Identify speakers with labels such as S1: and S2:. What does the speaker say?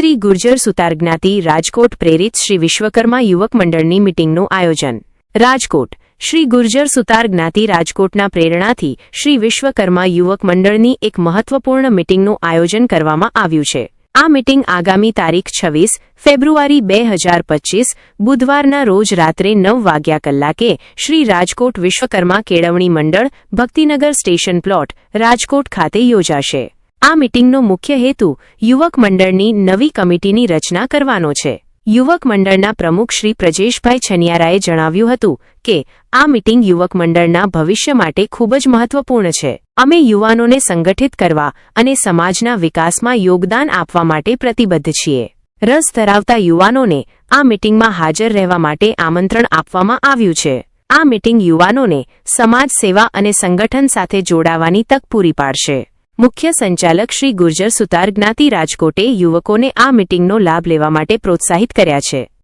S1: શ્રી ગુર્જર સુતાર જ્ઞાતિ રાજકોટ પ્રેરિત શ્રી વિશ્વકર્મા યુવક મંડળની મિટિંગનું આયોજન. રાજકોટ. શ્રી ગુર્જર સુતાર જ્ઞાતિ રાજકોટના પ્રેરણાથી શ્રી વિશ્વકર્મા યુવક મંડળની એક મહત્વપૂર્ણ મીટિંગનું આયોજન કરવામાં આવ્યું છે. આ મીટિંગ આગામી તારીખ છવ્વીસ ફેબ્રુઆરી બે હજાર પચીસ, બુધવારના રોજ રાત્રે નવ વાગ્યા કલાકે શ્રી રાજકોટ વિશ્વકર્મા કેળવણી મંડળ ભક્તિનગર સ્ટેશન પ્લોટ, રાજકોટ ખાતે યોજાશે. આ મીટિંગનો મુખ્ય હેતુ યુવક મંડળની નવી કમિટીની રચના કરવાનો છે. યુવક મંડળના પ્રમુખ શ્રી પ્રજેશભાઈ છનિયારાએ જણાવ્યું હતું કે, આ મીટિંગ યુવક મંડળના ભવિષ્ય માટે ખૂબ જ મહત્વપૂર્ણ છે. અમે યુવાનોને સંગઠિત કરવા અને સમાજના વિકાસમાં યોગદાન આપવા માટે પ્રતિબદ્ધ છીએ. રસ ધરાવતા યુવાનોને આ મીટિંગમાં હાજર રહેવા માટે આમંત્રણ આપવામાં આવ્યું છે. આ મીટિંગ યુવાનોને સમાજ સેવા અને સંગઠન સાથે જોડાવાની તક પૂરી પાડશે. મુખ્ય સંચાલક શ્રી ગુર્જર સુતાર જ્ઞાતિ રાજકોટે યુવકોને આ મીટિંગનો લાભ લેવા માટે પ્રોત્સાહિત કર્યા છે.